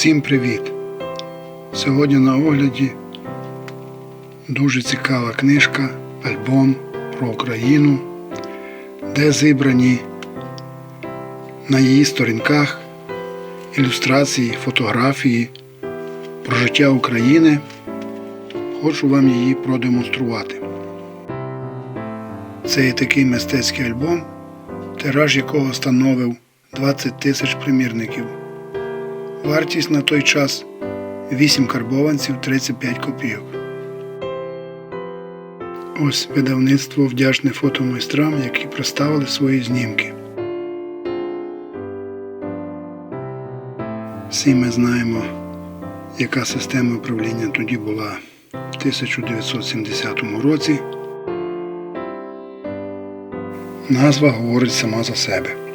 Всім привіт! Сьогодні на огляді дуже цікава книжка, альбом про Україну, де зібрані на її сторінках ілюстрації, фотографії про життя України. Хочу вам її продемонструвати. Це є такий мистецький альбом, тираж якого становив 20 тисяч примірників. Вартість на той час 8 карбованців 35 копійок. Ось видавництво вдячне фотомайстрам, які представили свої знімки. Всі ми знаємо, яка система управління тоді була в 1970 році. Назва говорить сама за себе.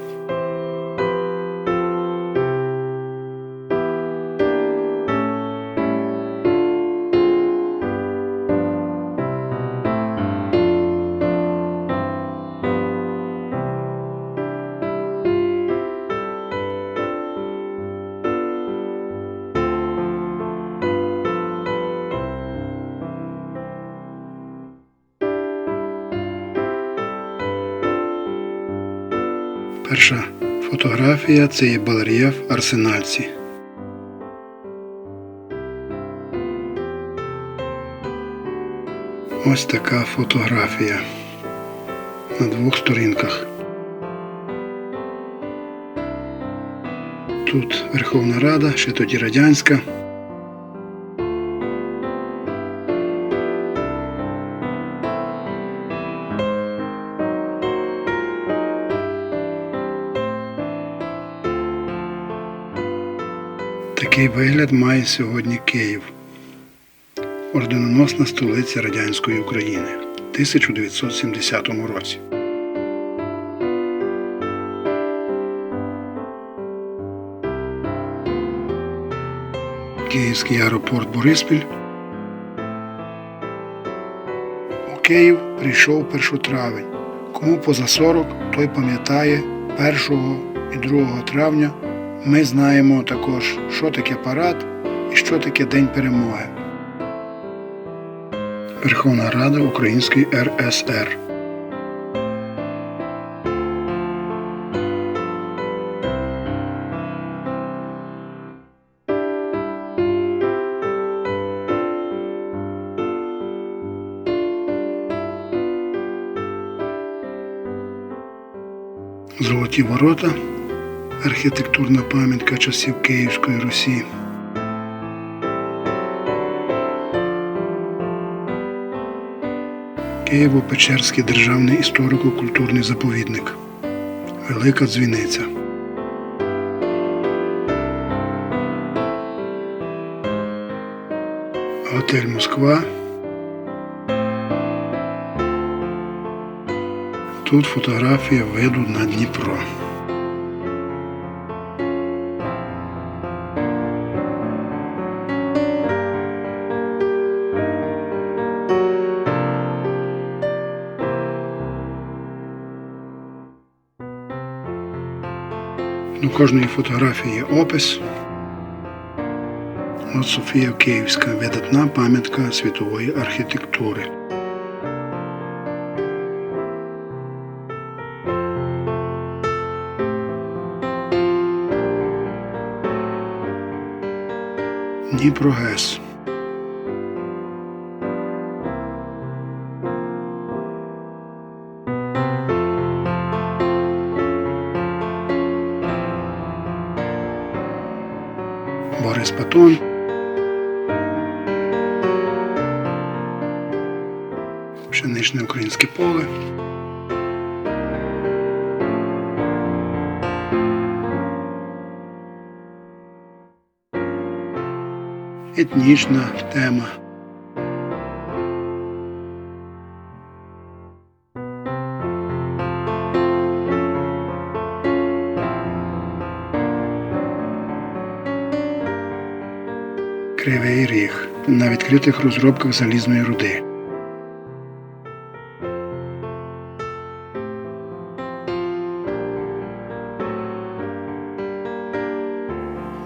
Фотографія це є балер'єф арсенальці. Ось така фотографія на двох сторінках. Тут Верховна Рада, ще тоді радянська. Вигляд має сьогодні Київ, орденоносна столиця радянської України в 1970 році. Київський аеропорт Бориспіль. У Київ прийшов 1 травень. Кому поза 40, той пам'ятає 1 і 2 травня ми знаємо також, що таке парад і що таке День перемоги. Верховна Рада Української РСР. Золоті ворота архітектурна пам'ятка часів Київської Русі. Києво-Печерський державний історико-культурний заповідник. Велика дзвіниця. Готель Москва. Тут фотографія виду на Дніпро. До кожної фотографії є опис. От Софія Київська видатна пам'ятка світової архітектури. Дніпро ГЕС. Борис Патон. Пшеничне українське поле. Етнічна тема. Кривий ріг на відкритих розробках залізної руди.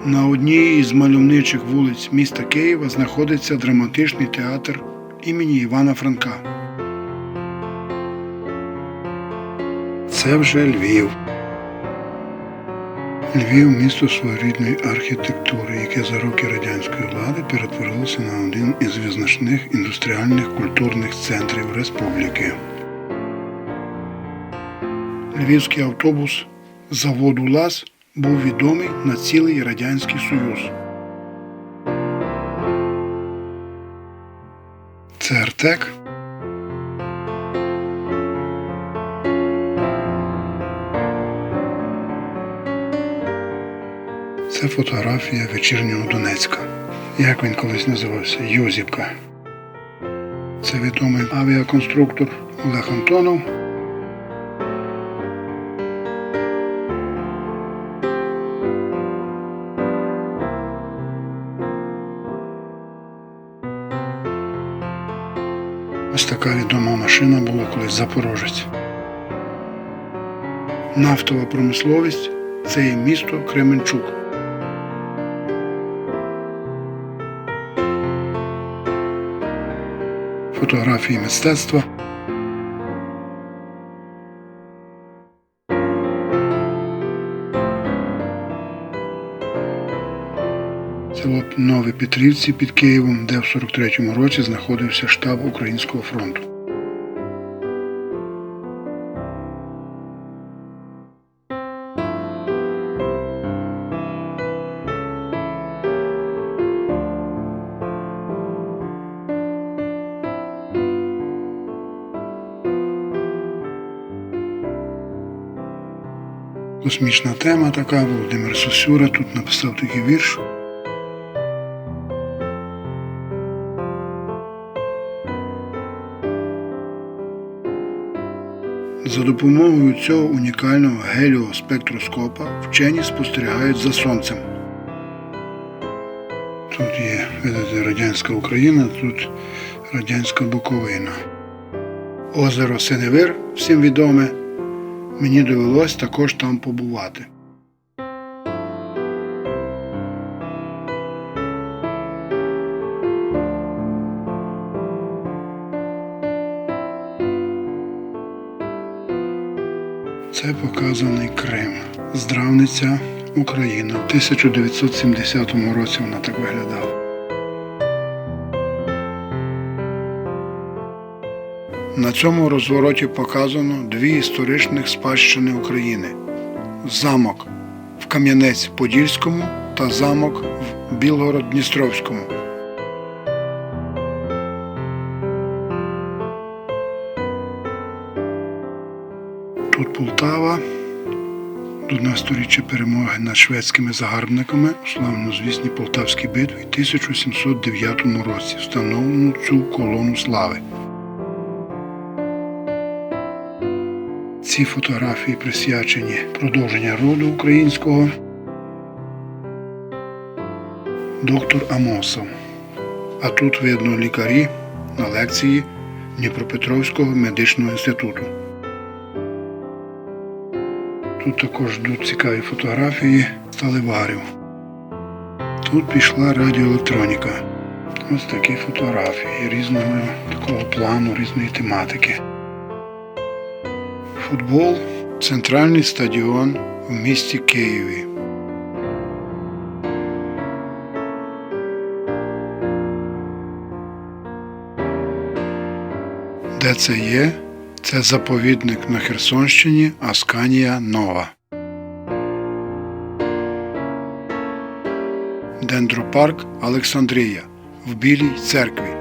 На одній із мальовничих вулиць міста Києва знаходиться драматичний театр імені Івана Франка. Це вже Львів. Львів місто своєрідної архітектури, яке за роки радянської влади перетворилося на один із визначних індустріальних культурних центрів республіки. Львівський автобус заводу ЛАЗ був відомий на цілий Радянський Союз. Це Артек. Це фотографія вечірнього Донецька. Як він колись називався? Йозівка. Це відомий авіаконструктор Олег Антонов. Ось така відома машина була колись Запорожець. Нафтова промисловість це є місто Кременчук. Фотографії мистецтва. Село Нові Петрівці під Києвом, де в 43-му році знаходився штаб Українського фронту. Космічна тема така. Володимир Сосюра тут написав такий вірш. За допомогою цього унікального геліоспектроскопа вчені спостерігають за сонцем. Тут є, видите, радянська Україна, тут радянська Буковина. Озеро Синевир, всім відоме. Мені довелось також там побувати. Це показаний Крим. Здравниця Україна. В 1970 році вона так виглядала. На цьому розвороті показано дві історичних спадщини України: замок в Кам'янець-Подільському та замок в Білгород-Дністровському. Тут Полтава, до нас сторіччя перемоги над шведськими загарбниками у славнозвісній Полтавській битві в 1709 році встановлено цю колону слави. Ці фотографії присвячені продовження роду українського. Доктор Амосов. А тут видно лікарі на лекції Дніпропетровського медичного інституту. Тут також йдуть цікаві фотографії сталеварів. Тут пішла радіоелектроніка. Ось такі фотографії різного такого плану, різної тематики. Футбол центральний стадіон в місті Києві. Де це є? Це заповідник на Херсонщині Асканія Нова. Дендропарк Олександрія в Білій церкві.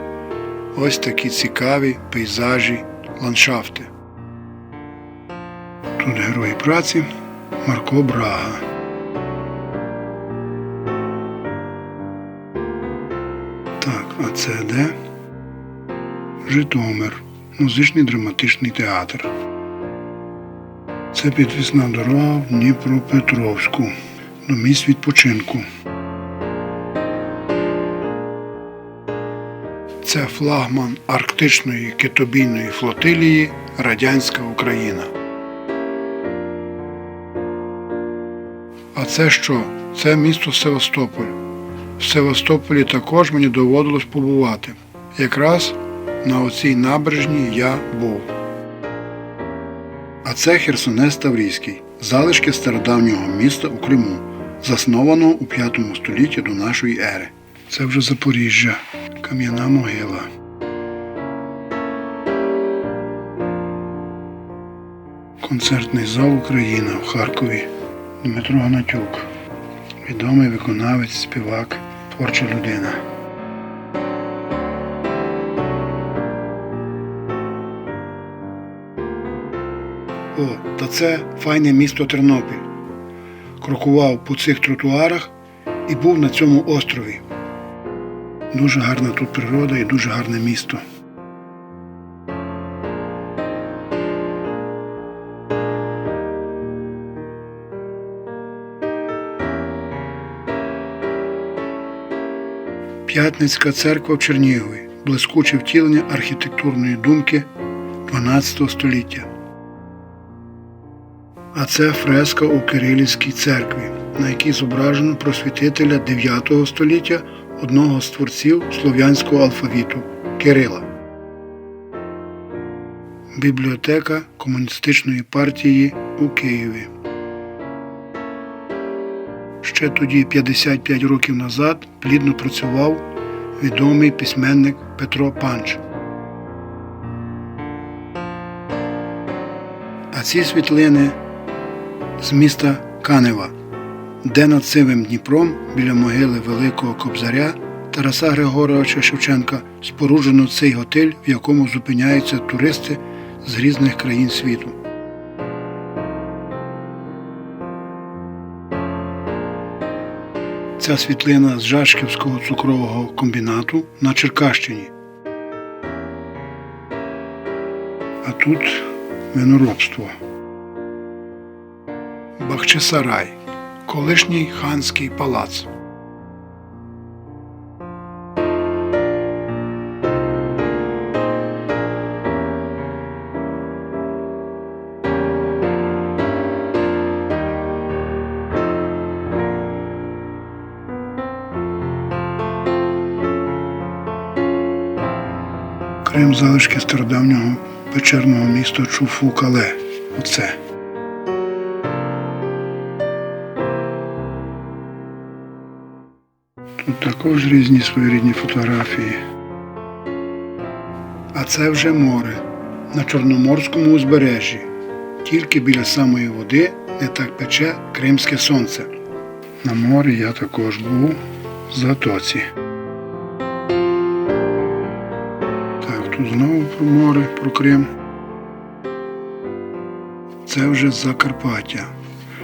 Ось такі цікаві пейзажі, ландшафти. Тут герої праці Марко Брага. Так, а це де? Житомир. Музичний драматичний театр. Це підвісна дорога в Дніпропетровську до місць відпочинку. Це флагман Арктичної китобійної флотилії Радянська Україна. Це що? Це місто Севастополь. В Севастополі також мені доводилось побувати. Якраз на оцій набережній я був. А це Херсонес Таврійський, залишки стародавнього міста у Криму, заснованого у 5 столітті до нашої ери. Це вже Запоріжжя, кам'яна могила. Концертний зал Україна в Харкові. Дмитро Гнатюк. Відомий виконавець, співак, творча людина. О, та це файне місто Тернопіль. Крокував по цих тротуарах і був на цьому острові. Дуже гарна тут природа і дуже гарне місто. П'ятницька церква в Чернігові блискуче втілення архітектурної думки 12 століття. А це фреска у Кирилівській церкві, на якій зображено просвітителя 9 століття одного з творців слов'янського алфавіту Кирила. Бібліотека Комуністичної партії у Києві. Ще тоді, 55 років назад, плідно працював відомий письменник Петро Панч. А ці світлини з міста Канева, де над сивим Дніпром біля могили Великого Кобзаря Тараса Григоровича Шевченка споруджено цей готель, в якому зупиняються туристи з різних країн світу. Ця світлина з Жашківського цукрового комбінату на Черкащині. А тут виноробство. Бахчисарай, колишній ханський палац. Чуфу-Кале. Оце. Тут також різні своєрідні фотографії. А це вже море на Чорноморському узбережжі. Тільки біля самої води не так пече кримське сонце. На морі я також був в затоці. Так, тут знову про море, про Крим. Це вже Закарпаття.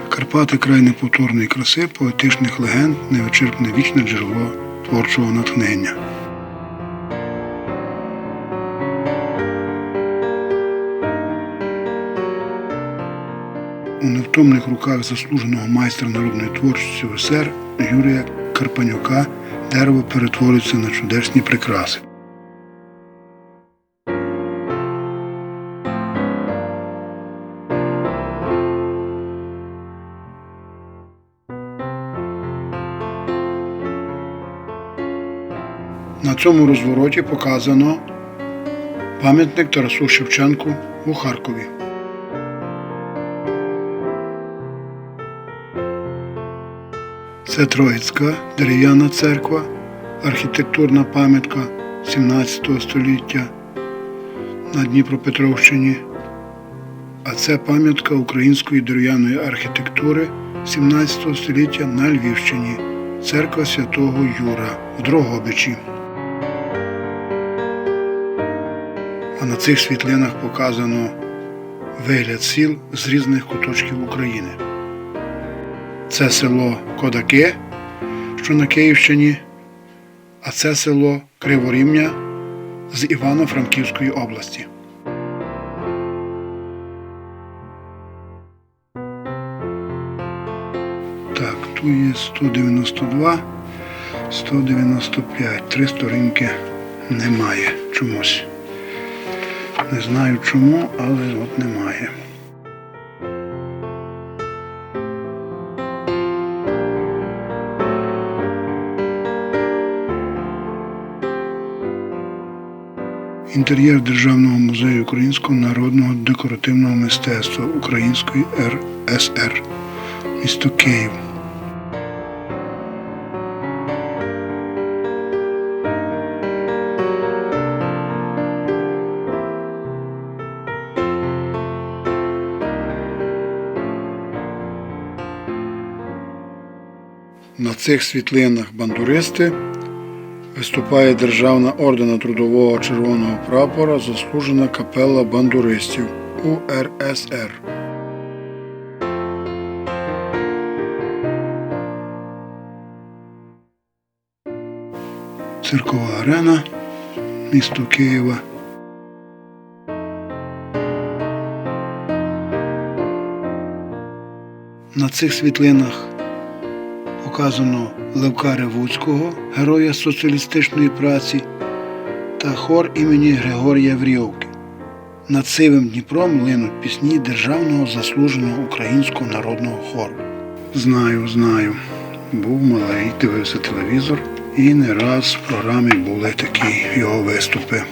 Карпати край неповторної краси, поетичних легенд, невичерпне вічне джерело творчого натхнення. У невтомних руках заслуженого майстра народної творчості УСР Юрія Карпанюка дерево перетворюється на чудесні прикраси. Цьому розвороті показано пам'ятник Тарасу Шевченку у Харкові. Це Троїцька дерев'яна церква, архітектурна пам'ятка 17 століття на Дніпропетровщині. А це пам'ятка української дерев'яної архітектури 17 століття на Львівщині, церква святого Юра в Дрогобичі. А на цих світлинах показано вигляд сіл з різних куточків України. Це село Кодаки, що на Київщині, а це село Криворівня з Івано-Франківської області. Так, тут є 192, 195. Три сторінки немає чомусь. Не знаю чому, але от немає. Інтер'єр Державного музею українського народного декоративного мистецтва Української РСР місто Київ. Цих світлинах бандуристи виступає Державна ордена Трудового Червоного прапора заслужена капела бандуристів УРСР. Циркова арена, місто Києва. На цих світлинах показано Левка Ревуцького, героя соціалістичної праці, та хор імені Григорія Вріовки. Над сивим Дніпром линуть пісні Державного заслуженого українського народного хору. Знаю, знаю. Був малий, дивився телевізор, і не раз в програмі були такі його виступи.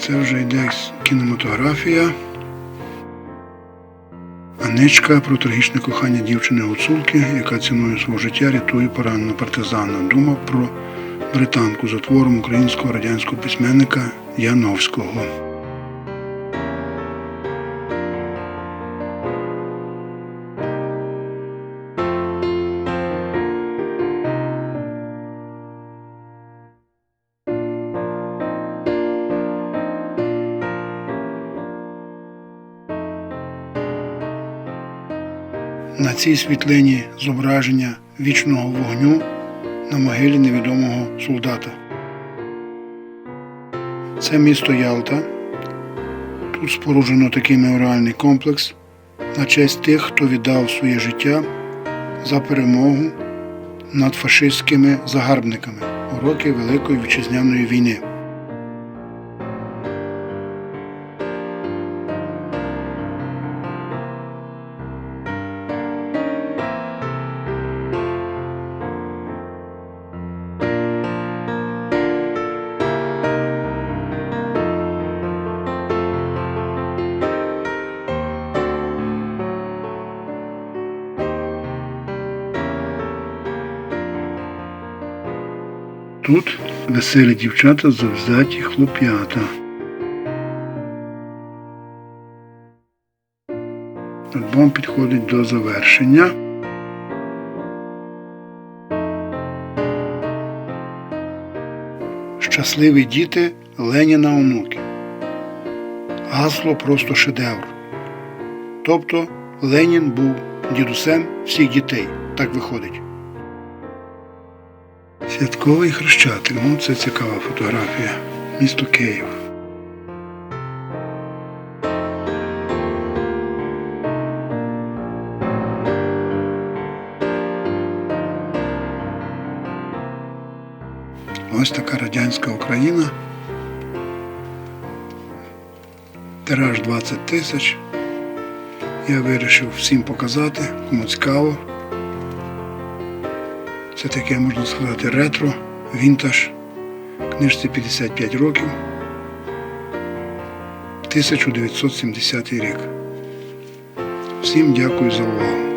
Це вже йде кінематографія. Аничка про трагічне кохання дівчини гуцулки, яка ціною свого життя рятує пораненого партизана. Думав про британку за твором українського радянського письменника Яновського. На цій світлині зображення вічного вогню на могилі невідомого солдата. Це місто Ялта. Тут споруджено такий меморіальний комплекс на честь тих, хто віддав своє життя за перемогу над фашистськими загарбниками у роки Великої Вітчизняної війни. Тут веселі дівчата завзяті хлоп'ята. Альбом підходить до завершення. Щасливі діти Леніна онуки. Гасло просто шедевр. Тобто Ленін був дідусем всіх дітей. Так виходить. Святковий хрещатик. Ну, це цікава фотографія. Місто Київ. Ось така радянська Україна. Тираж 20 тисяч. Я вирішив всім показати, кому цікаво. Це таке, можна сказати, ретро, вінтаж. Книжці 55 років. 1970 рік. Всім дякую за увагу.